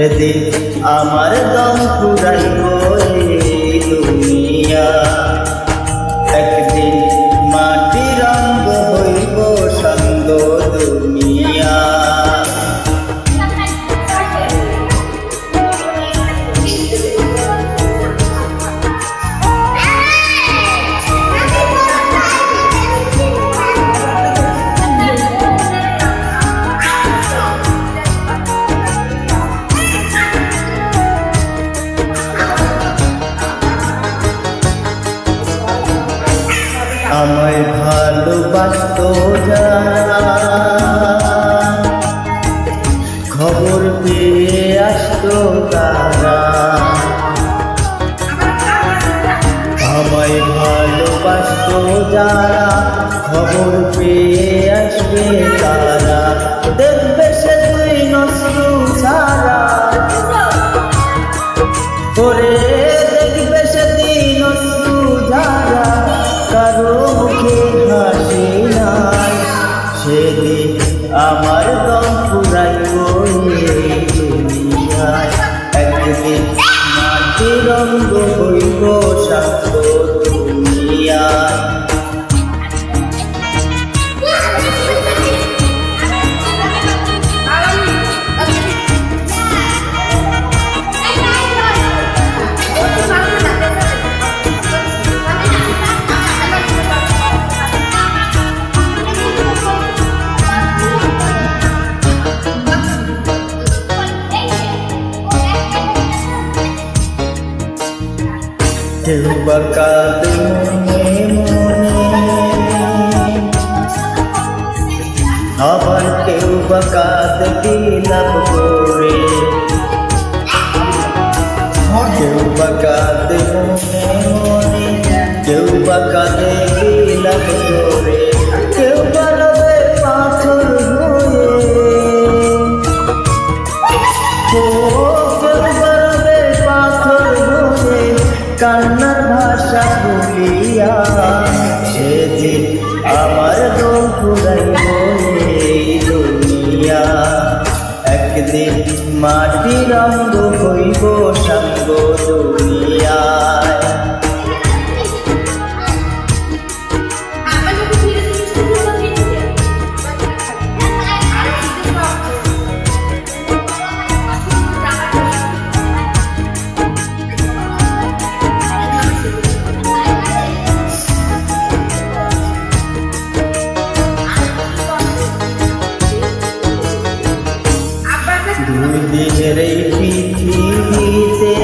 সেদিন আমার দম ফুরাইব যারা। খবর পেয়ে আসতো তারা। আমায় ভালোবাসত যারা খবর পেয়ে কেউ কাঁদে মনে। মনে আবার কেউ বা কাঁদে বিলাপ করে। কেউ বা কাঁদে মনে মনে। কেউ বা কাঁদে বিলাপ করে। মাটি রঙ্গ হইব সঙ্গ দুই দিনের এই পৃথিবীতে।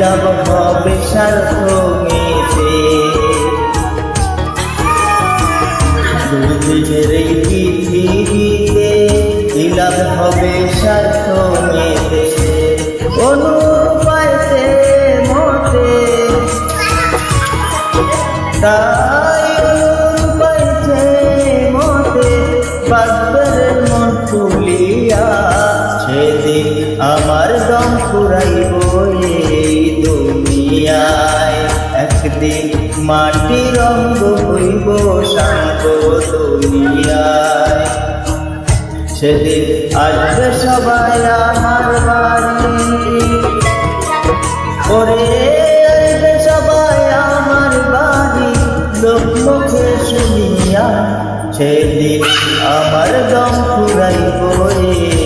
লাভ হবে সার্থমেতে দুই দিনের এই পৃথিবীতে লাভ হবে সার্থমেতে অনুপাইতে মতে। অনুপাইতে একদিন মাটি রঙ্গ হইব শান্ত সেদিন আসবে সবাই আমার বাড়ি। ওরে আসবে সবাই আমার বাড়ি। লোক মুখে শুনিয়া সেদিন আমার দম ফুরাইব এই